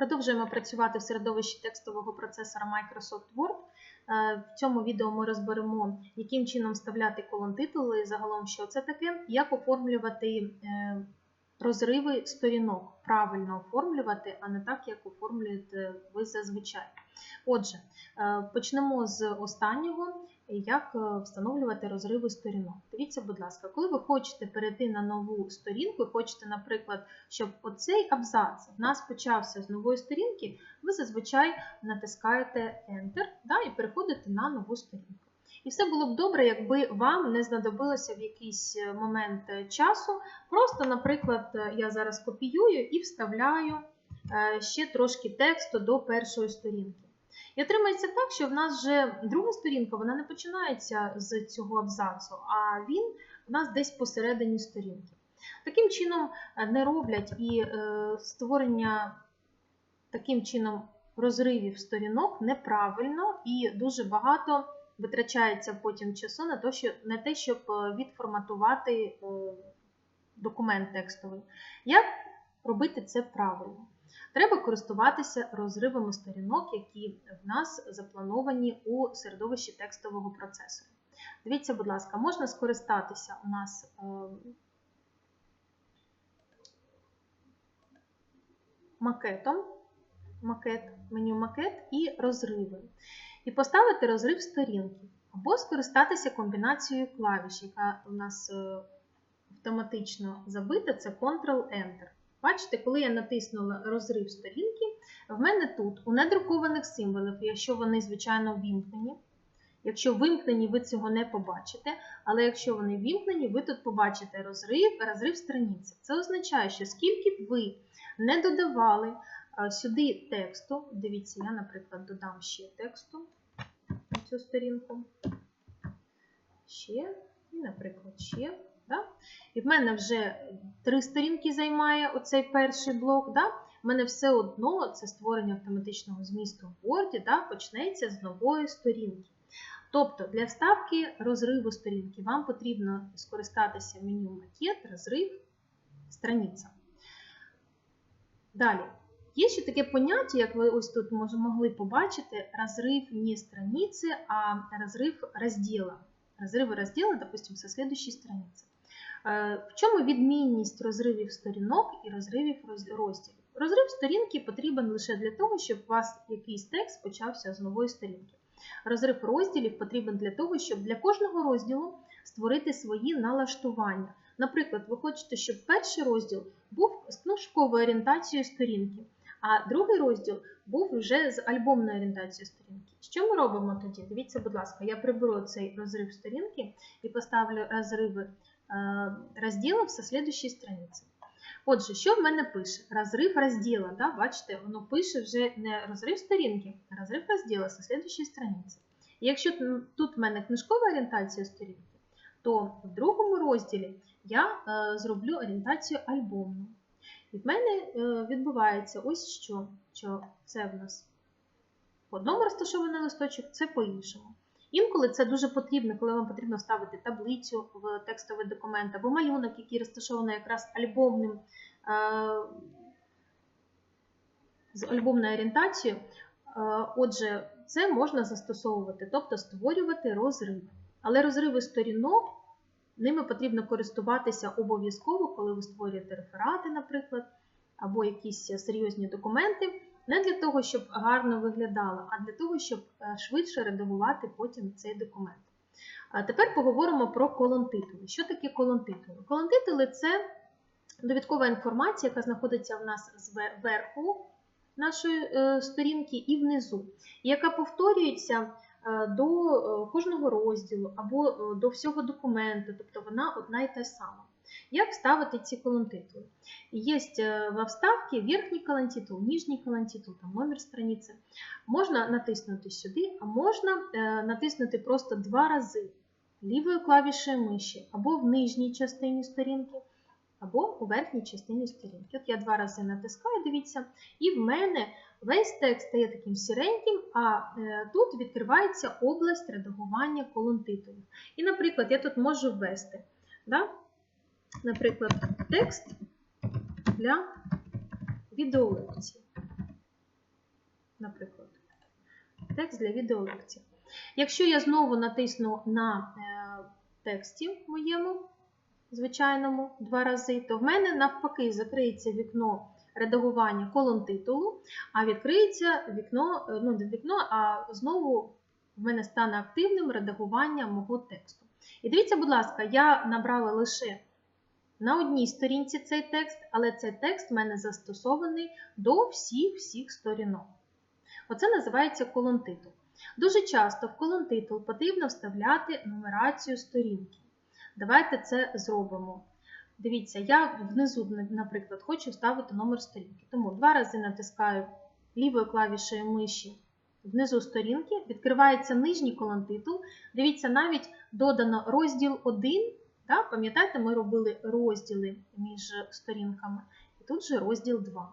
Продовжуємо працювати в середовищі текстового процесора Microsoft Word. Е, В цьому відео ми розберемо, яким чином вставляти колон-титули, загалом, що це таке, як оформлювати е, розриви сторінок, правильно оформлювати, а не так, як оформлюєте ви зазвичай. Отже, е, почнемо з останнього, як е, встановлювати розриви сторінок. Дивіться, будь ласка, коли ви хочете перейти на нову сторінку, хочете, наприклад, щоб оцей абзац в нас почався з нової сторінки, ви зазвичай натискаєте Enter да, і переходите на нову сторінку. І все було б добре, якби вам не знадобилося в якийсь е, момент е, часу. Просто, наприклад, я зараз копіюю і вставляю ще трошки тексту до першої сторінки. І отримається так, що в нас вже друга сторінка вона не починається з цього абзацу, а він у нас десь посередині сторінки. Таким чином е, не роблять і е, створення таким чином розривів сторінок неправильно і дуже багато витрачається потім часу на те, щоб е, відформатувати документ текстовий. Як робити це правильно? Треба користуватися розривами сторінок, які в нас заплановані у середовищі текстового процесору. Дивіться, будь ласка, можна скористатися у нас е, макетом, макет, меню макет і розриви. І поставити розрив сторінки, або скористатися комбінацією клавіш, яка у нас е, автоматично забита, це Ctrl-Enter. Бачите, коли я натиснула розрив сторінки, в мене тут у недрукованих символів, якщо вони, звичайно, вімкнені. Якщо вимкнені, ви цього не побачите, але якщо вони вімкнені, ви тут побачите розрив, розрив страниці. Це означає, що скільки б ви не додавали сюди тексту, дивіться, я, наприклад, додам ще тексту на цю сторінку, ще, і, наприклад, ще. Да? І в мене вже три сторінки займає оцей перший блок. Да? В мене все одно це створення автоматичного змісту в Word да, почнеться з нової сторінки. Тобто для вставки розриву сторінки вам потрібно скористатися меню макет, розрив, страниця. Далі. Є ще таке поняття, як ви ось тут могли побачити, розрив не страниці, а розрив розділу. Розриви розділу, допустим, со следующей страниці. Е, В чому відмінність розривів сторінок і розривів розділів? Розрив сторінки потрібен лише для того, щоб у вас якийсь текст почався з нової сторінки. Розрив розділів потрібен для того, щоб для кожного розділу створити свої налаштування. Наприклад, ви хочете, щоб перший розділ був з книжковою орієнтацією сторінки, а другий розділ був вже з альбомною орієнтацією сторінки. Що ми робимо тоді? Дивіться, будь ласка, я приберу цей розрив сторінки і поставлю розриви розділів со слідущої страниці. Отже, що в мене пише? Розрив розділа. Да? Бачите, воно пише вже не розрив сторінки, а розрив розділа со слідущої страниці. Якщо тут в мене книжкова орієнтація сторінки, то в другому розділі я е, зроблю орієнтацію альбомну. І в мене е, відбувається ось що, що це в нас по одному розташований листочок, це по-іншому. Інколи це дуже потрібно, коли вам потрібно вставити таблицю в текстовий документ або малюнок, який розташований якраз альбомним, е, з альбомною орієнтацією. Е, Отже, це можна застосовувати, тобто створювати розриви. Але розриви сторінок ними потрібно користуватися обов'язково, коли ви створюєте реферати, наприклад, або якісь серйозні документи. Не для того, щоб гарно виглядало, а для того, щоб е, швидше редагувати потім цей документ. Тепер поговоримо про колон-титули. Що таке колон-титули? Колон-титули – це довідкова інформація, яка знаходиться в нас зверху нашої е, сторінки і внизу, яка повторюється е, до кожного розділу або до всього документу, тобто вона одна і та сама. Як вставити ці колонтитули? Є в вставці верхній колонтитул, нижній колонтитул, там номер страниці. Можна натиснути сюди, а можна е, натиснути просто два рази лівою клавішею миші або в нижній частині сторінки, або у верхній частині сторінки. От я два рази натискаю, дивіться, і в мене весь текст стає таким сіреньким, а е, тут відкривається область редагування колонтитулів. І, наприклад, я тут можу ввести. Да? Наприклад, текст для відеолекції. наприклад, текст для відеолекції. Якщо я знову натисну на е, тексті моєму, звичайному, два рази, то в мене навпаки закриється вікно редагування колон титулу, а відкриється вікно, е, ну не вікно, а знову в мене стане активним редагування мого тексту. І дивіться, будь ласка, я набрала лише на одній сторінці цей текст, але цей текст в мене застосований до всіх-всіх сторінок. Оце називається колон-титул. Дуже часто в колон-титул потрібно вставляти нумерацію сторінки. Давайте це зробимо. Дивіться, я внизу, наприклад, хочу вставити номер сторінки. Тому два рази натискаю лівою клавішею миші внизу сторінки, відкривається нижній колон-титул. Дивіться, навіть додано розділ 1. Да? Пам'ятаєте, ми робили розділи між сторінками. І тут же розділ 2.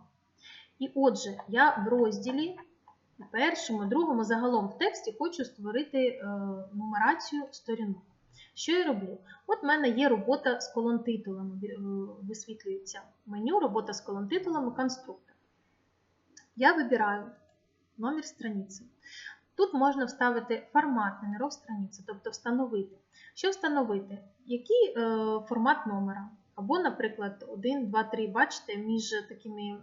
І отже, я в розділі першому, другому, загалом в тексті хочу створити е, нумерацію сторінок. Що я роблю? От в мене є робота з колон-титулами, е, висвітлюється меню, робота з колон-титулами, конструктор. Я вибираю номер страниці. Тут можна вставити формат номеров страниці, тобто встановити. Що встановити? Який е, формат номера? Або, наприклад, 1, 2, 3, бачите, між такими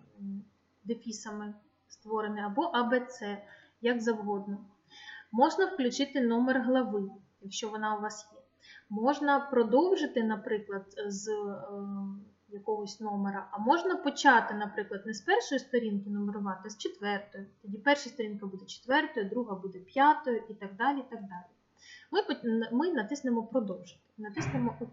дефісами створений, або АБЦ, як завгодно. Можна включити номер глави, якщо вона у вас є. Можна продовжити, наприклад, з е, якогось номера, а можна почати, наприклад, не з першої сторінки нумерувати, а з четвертої. Тоді перша сторінка буде четвертою, друга буде п'ятою і так далі. і так далі. Ми, ми натиснемо продовжити, натиснемо ОК.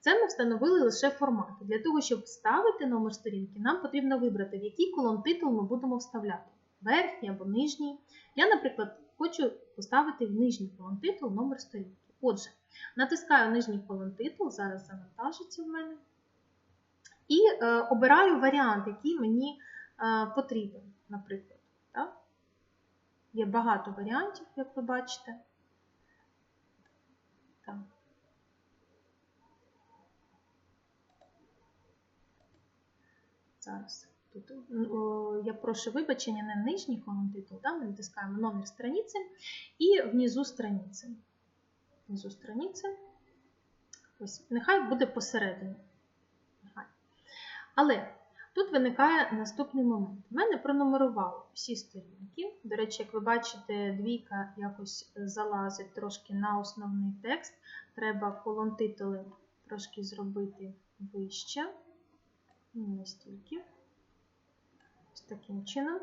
Це ми встановили лише формати. Для того, щоб вставити номер сторінки, нам потрібно вибрати, в який колон титул ми будемо вставляти верхній або нижній. Я, наприклад, хочу поставити в нижній колон титул номер сторінки. Отже, натискаю нижній колон титул, зараз завантажиться в мене. І е, обираю варіант, який мені е, потрібен, наприклад. Так? Є багато варіантів, як ви бачите. Так. Зараз. Тут о, я прошу вибачення на нижній колон ми натискаємо номер страниці і внизу страниці. Внизу страниці. Ось, нехай буде посередині. Але тут виникає наступний момент. У мене пронумерувало всі сторінки. До речі, як ви бачите, двійка якось залазить трошки на основний текст. Треба колон титули трошки зробити вище. Не стільки. Ось таким чином.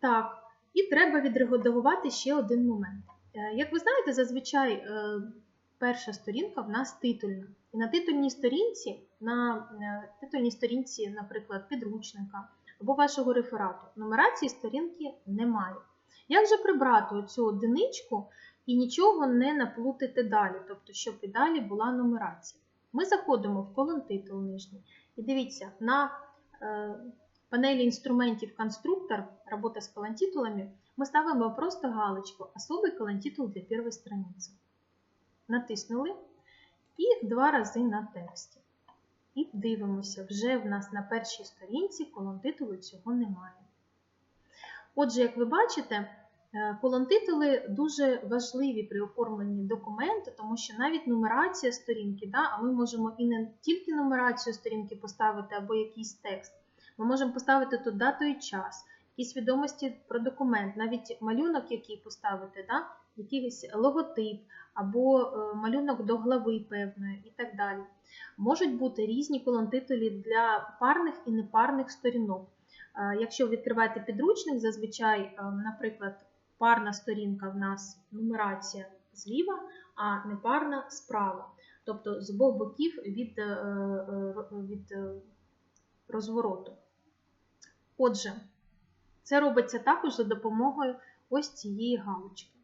Так, і треба відредагувати ще один момент. Е, Як ви знаєте, зазвичай е, перша сторінка в нас титульна. І на титульній сторінці, на е, титульній сторінці, наприклад, підручника або вашого реферату, нумерації сторінки немає. Як же прибрати оцю одиничку і нічого не наплутати далі, тобто, щоб і далі була нумерація? Ми заходимо в колон титул нижній. І дивіться, на е, панелі інструментів конструктор, робота з колонтитулами, ми ставимо просто галочку «Особий колонтитул для першої страниці». Натиснули і два рази на тексті. І дивимося, вже в нас на першій сторінці колонтитулу цього немає. Отже, як ви бачите, колонтитули дуже важливі при оформленні документу, тому що навіть нумерація сторінки, да, а ми можемо і не тільки нумерацію сторінки поставити або якийсь текст, ми можемо поставити тут дату і час, якісь відомості про документ, навіть малюнок, який поставити, да, якийсь логотип або е, малюнок до глави певної і так далі. Можуть бути різні колонтитулі для парних і непарних сторінок. Е, Якщо відкриваєте підручник, зазвичай, е, наприклад, парна сторінка в нас нумерація зліва, а непарна справа. Тобто з обох боків від, від розвороту. Отже, це робиться також за допомогою ось цієї галочки.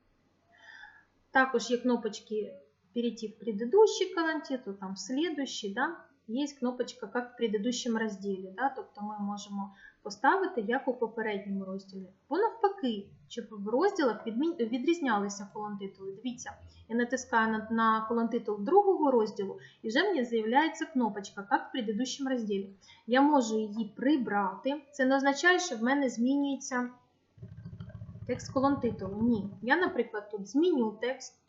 Також є кнопочки «Перейти в предыдущий колонтитул», там «В следующий», да? є кнопочка «Как в предыдущем розділі», да? тобто ми можемо поставити, як у попередньому розділі. Бо навпаки, щоб в розділах відрізнялися колонтитули. Дивіться, я натискаю на, на колонтитул другого розділу, і вже мені з'являється кнопочка «Как в предыдущем розділі». Я можу її прибрати. Це не означає, що в мене змінюється Текст колон титулу. Ні. Я, наприклад, тут зміню текст.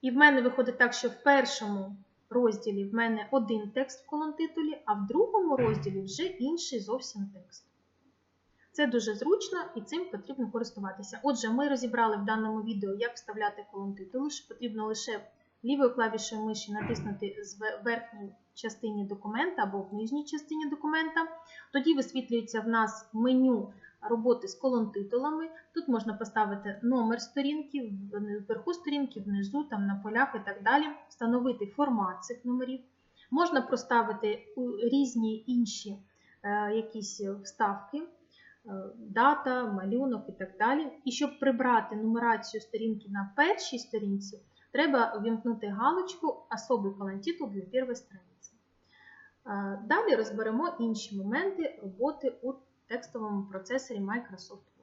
І в мене виходить так, що в першому розділі в мене один текст в колон титулі, а в другому розділі вже інший зовсім текст. Це дуже зручно і цим потрібно користуватися. Отже, ми розібрали в даному відео, як вставляти колон титулу, що потрібно лише лівою клавішою миші натиснути з ве- верхній частині документа або в нижній частині документа. Тоді висвітлюється в нас меню роботи з колон титулами. Тут можна поставити номер сторінки, вверху сторінки, внизу, там на полях і так далі, встановити формат цих номерів. Можна проставити різні інші е, якісь вставки, е, дата, малюнок і так далі. І щоб прибрати нумерацію сторінки на першій сторінці, треба ввімкнути галочку «Особий колонтитул для першої страниці». Е, Далі розберемо інші моменти роботи у текстовому процесорі Microsoft